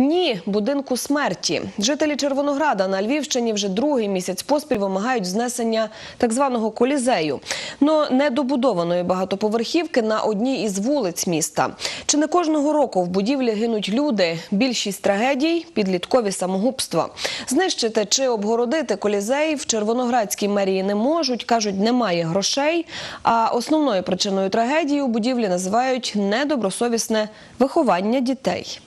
Ні, будинку смерті. Жителі Червонограда на Львівщині вже другий місяць поспіль вимагають знесення так званого колізею, но недобудованої багатоповерхівки на одній із вулиць міста. Чи не кожного року в будівлі гинуть люди? Більшість трагедій підліткові самогубства. Знищити чи обгородити колізей в Червоноградській мерії не можуть. кажуть, немає грошей. А основною причиною трагедії у будівлі називають недобросовісне виховання дітей.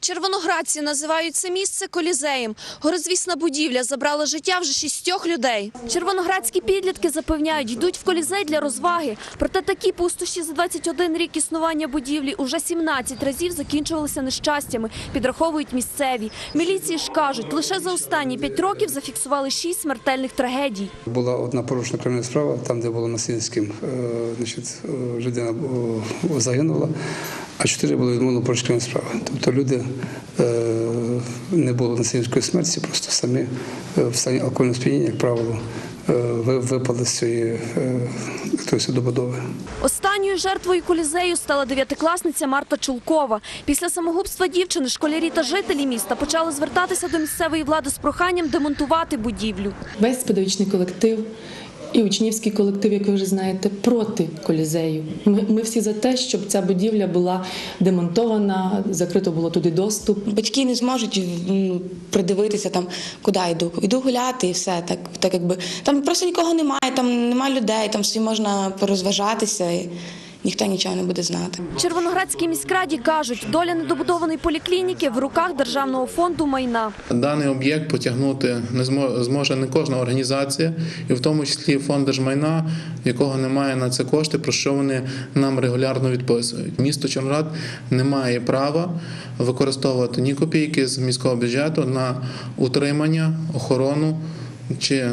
Червоноградці називають це місце колізеєм. Горизвісна будівля забрала життя вже шістьох людей. Червоноградські підлітки запевняють, йдуть в колізей для розваги. Проте такі пустощі за 21 рік існування будівлі уже 17 разів закінчувалися нещастями, підраховують місцеві. Міліції ж кажуть, лише за останні 5 років зафіксували 6 смертельних трагедій. Була одна порушена кримінальна справа, там, де було насильницьким, е, значить, е, людина е, загинула, а чотири були відмовлено порушення кримінальної справи. Тобто люди е, не було насильницької смерті, просто самі е, в стані алкогольного сп'яніння, як правило, е, ви- випали з цієї е, тобто, добудови. Останньою жертвою колізею стала дев'ятикласниця Марта Чулкова. Після самогубства дівчини школярі та жителі міста почали звертатися до місцевої влади з проханням демонтувати будівлю. Весь педагогічний колектив і учнівський колектив, як ви вже знаєте, проти колізею. Ми, ми всі за те, щоб ця будівля була демонтована, закрито було туди доступ. Батьки не зможуть ну, придивитися там, куди йду. Йду гуляти і все. Так, так якби там просто нікого немає, там немає людей, там всі можна порозважатися, ніхто нічого не буде знати. Червоноградській міськраді кажуть, доля недобудованої поліклініки в руках Державного фонду майна. Даний об'єкт потягнути не змо- зможе не кожна організація, і в тому числі фонд держмайна, якого немає на це кошти, про що вони нам регулярно відписують. Місто Чорноград не має права використовувати ні копійки з міського бюджету на утримання, охорону чи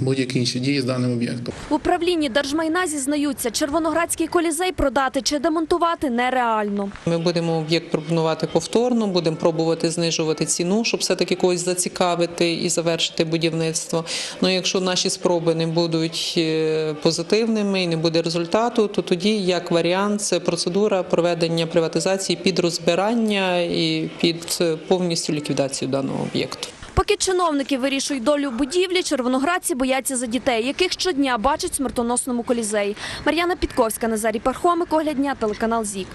будь-які інші дії з даним об'єктом. В управлінні Держмайна зізнаються, Червоноградський колізей продати чи демонтувати нереально. Ми будемо об'єкт пропонувати повторно, будемо пробувати знижувати ціну, щоб все-таки когось зацікавити і завершити будівництво. Ну, якщо наші спроби не будуть е, позитивними і не буде результату, то тоді, як варіант, це процедура проведення приватизації під розбирання і під е, повністю ліквідацію даного об'єкту. Поки чиновники вирішують долю будівлі, червоноградці бояться за дітей, яких щодня бачать в смертоносному колізеї. Мар'яна Підковська, Назарій Пархомик, Огляд дня, телеканал ЗІК.